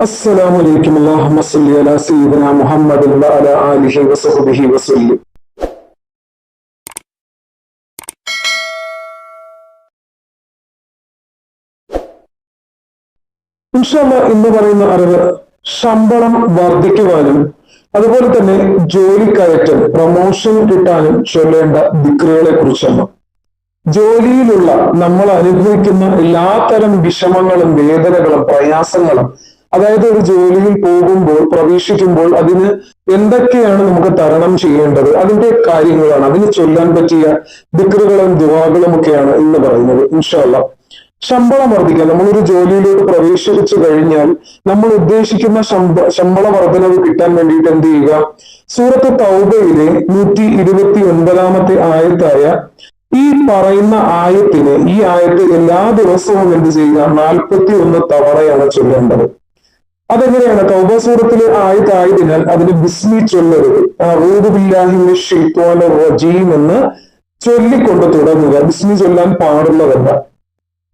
السلام عليكم اللهم صل على سيدنا محمد وعلى آله وصحبه وسلم ഇൻഷാല്ല എന്ന് പറയുന്ന അറിവ് ശമ്പളം വർദ്ധിക്കുവാനും അതുപോലെ തന്നെ ജോലിക്കയറ്റം പ്രൊമോഷൻ കിട്ടാനും ചൊല്ലേണ്ട ദിക്റുകളെ കുറിച്ചാണ് ജോലിയിലുള്ള നമ്മൾ അനുഭവിക്കുന്ന എല്ലാത്തരം വിഷമങ്ങളും വേദനകളും പ്രയാസങ്ങളും അതായത് ഒരു ജോലിയിൽ പോകുമ്പോൾ പ്രവേശിക്കുമ്പോൾ അതിന് എന്തൊക്കെയാണ് നമുക്ക് തരണം ചെയ്യേണ്ടത്? അതിന്റെ കാര്യങ്ങളാണ്. അതിന് ചൊല്ലാൻ പറ്റിയ ദിക്കറുകളും ദുവാകളും ഒക്കെയാണ് ഇന്ന് പറയുന്നത് ഇൻഷല്ല ശമ്പളം വർദ്ധിക്കാൻ. നമ്മളൊരു ജോലിയിലേക്ക് പ്രവേശിച്ചു കഴിഞ്ഞാൽ നമ്മൾ ഉദ്ദേശിക്കുന്ന ശമ്പ ശമ്പള വർധനവ് കിട്ടാൻ വേണ്ടിയിട്ട് എന്ത് ചെയ്യുക? സൂറത്ത് തൗബയിലെ നൂറ്റി ഇരുപത്തി ഒൻപതാമത്തെ ആയത്തായ ഈ പറയുന്ന ആയത്തിന് ഈ ആയത്ത് എല്ലാ ദിവസവും എന്ത് ചെയ്യുക? നാൽപ്പത്തി ഒന്ന് തവണയാണ് ചൊല്ലേണ്ടത്. അതെങ്ങനെയാണ്? തൗബ സൂറത്തിലെ ആയത്തായതിനാൽ അതിന് ബിസ്മി ചൊല്ലരുത്. എന്ന് ചൊല്ലിക്കൊണ്ട് തുടങ്ങുക. ബിസ്മി ചൊല്ലാൻ പാടുള്ളതല്ല.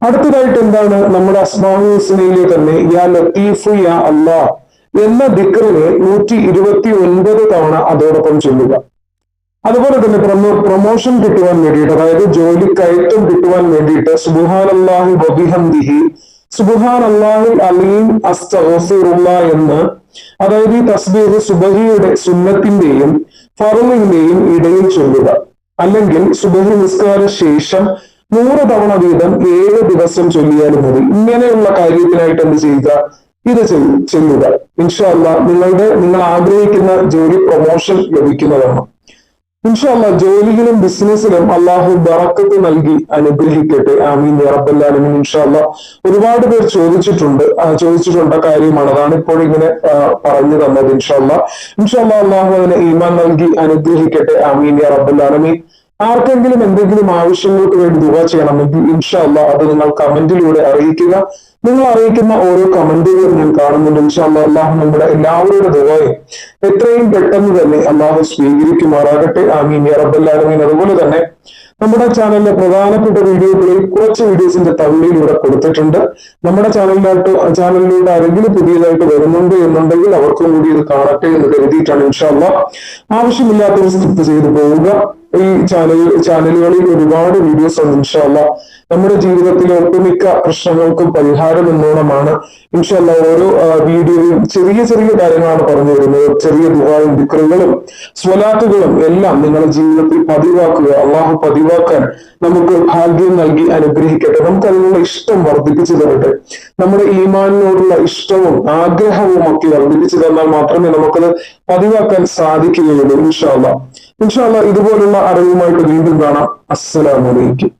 അടുത്തതായിട്ട് എന്താണ്? നമ്മുടെ അസ്മാഹു ഹുസ്നയിലെ തന്നെ യാ ലത്തീഫു യാ അള്ളാ എന്ന ദിക്കറിനെ നൂറ്റി ഇരുപത്തി ഒൻപത് തവണ അതോടൊപ്പം ചൊല്ലുക. അതുപോലെ തന്നെ പ്രൊമോ പ്രൊമോഷൻ കിട്ടുവാൻ വേണ്ടിയിട്ട് അതായത് ജോലി കയറ്റം കിട്ടുവാൻ വേണ്ടിയിട്ട് സുബുഹാൻ അള്ളാഹു ബബിഹന്ദിഹി സുബുഹാൻ അള്ളാഹു അലീം അസ്തഫിറുള്ള എന്ന് അതായത് ഈ തസ്ബീഹ് സുബഹിയുടെ സുന്നത്തിന്റെയും ഫറുമിന്റെയും ഇടയിൽ ചൊല്ലുക. അല്ലെങ്കിൽ സുബഹി നിസ്കാര ശേഷം നൂറ് തവണ വീതം ഏഴ് ദിവസം ചൊല്ലിയാലും മതി. ഇങ്ങനെയുള്ള കാര്യത്തിനായിട്ട് എന്ത് ചെയ്യുക? ഇത് ചെല്ലുക. ഇൻഷാല്ല നിങ്ങളുടെ നിങ്ങൾ ആഗ്രഹിക്കുന്ന ജോലി പ്രൊമോഷൻ ലഭിക്കുന്നതാണ്. ഇൻഷാല്ല ജോലിയിലും ബിസിനസ്സിലും അള്ളാഹു ബറക്കത്ത് നൽകി അനുഗ്രഹിക്കട്ടെ. ആമീൻ റബ്ബല്ലാലമീൻ ഇൻഷാല്ല ഒരുപാട് പേർ ചോദിച്ചിട്ടുണ്ട്. ചോദിച്ചിട്ടുണ്ട കാര്യമാണ്. അതാണ് ഇപ്പോൾ ഇങ്ങനെ പറഞ്ഞു തന്നത് ഇൻഷാല്ല ഇൻഷാല്ല അള്ളാഹു അതിനെ ഈമാൻ നൽകി അനുഗ്രഹിക്കട്ടെ. ആമീൻ റബ്ബല്ലാലമീൻ ആർക്കെങ്കിലും എന്തെങ്കിലും ആവശ്യങ്ങൾക്ക് വേണ്ടി ദുവ ചെയ്യണമെങ്കിൽ ഇൻഷാല്ല അത് നിങ്ങൾ കമന്റിലൂടെ അറിയിക്കുക. നിങ്ങൾ അറിയിക്കുന്ന ഓരോ കമന്റുകളും ഞാൻ കാണുന്നുണ്ട്. ഇൻഷാല്ല അള്ളാഹു നമ്മുടെ എല്ലാവരുടെ ദുബായും എത്രയും പെട്ടെന്ന് തന്നെ അള്ളാഹു സ്വീകരിക്കുമാറാകട്ടെ. ആമീൻ. റബ്ബല്ലാലമീൻ അതുപോലെ തന്നെ നമ്മുടെ ചാനലിലെ പ്രധാനപ്പെട്ട വീഡിയോകളിൽ കുറച്ച് വീഡിയോസിന്റെ തള്ളിയിലൂടെ കൊടുത്തിട്ടുണ്ട്. നമ്മുടെ ചാനലിലോട്ട് ചാനലിലൂടെ ആരെങ്കിലും പുതിയതായിട്ട് വരുന്നുണ്ട് എന്നുണ്ടെങ്കിൽ അവർക്കും കൂടി ഇത് കാണട്ടെ എന്ന് കരുതിയിട്ടാണ് ഇൻഷാല്ല ആവശ്യമില്ലാത്തവർ സ്കിപ്പ് ചെയ്തു പോവുക. ഈ ചാനൽ ചാനലുകളിൽ ഒരുപാട് വീഡിയോസ് ഉണ്ട് ഇൻഷാല്ല നമ്മുടെ ജീവിതത്തിലെ ഒട്ടുമിക്ക പ്രശ്നങ്ങൾക്കും പരിഹാരം എന്നോണമാണ്. ഇൻഷാല്ല ഓരോ വീഡിയോയും ചെറിയ ചെറിയ കാര്യങ്ങളാണ് പറഞ്ഞു വരുന്നത് ചെറിയ ദുബായും ദിക്റുകളും സ്വലാത്തുകളും എല്ലാം നിങ്ങളുടെ ജീവിതത്തിൽ പതിവാക്കുക അള്ളാഹു പതിവാക്കാൻ നമുക്ക് ഭാഗ്യം നൽകി അനുഗ്രഹിക്കട്ടെ. നമുക്ക് അതിനുള്ള ഇഷ്ടം വർദ്ധിപ്പിച്ചു തരട്ടെ. നമ്മുടെ ഈമാനിനോടുള്ള ഇഷ്ടവും ആഗ്രഹവും ഒക്കെ വർദ്ധിപ്പിച്ചു തന്നാൽ മാത്രമേ നമുക്കത് പതിവാക്കാൻ സാധിക്കുകയുള്ളൂ ഇൻഷാല്ല ഇൻഷാല്ല ഇതുപോലുള്ള അറിവുമായിട്ട് വീണ്ടും കാണാം. അസ്സലാമലൈക്കും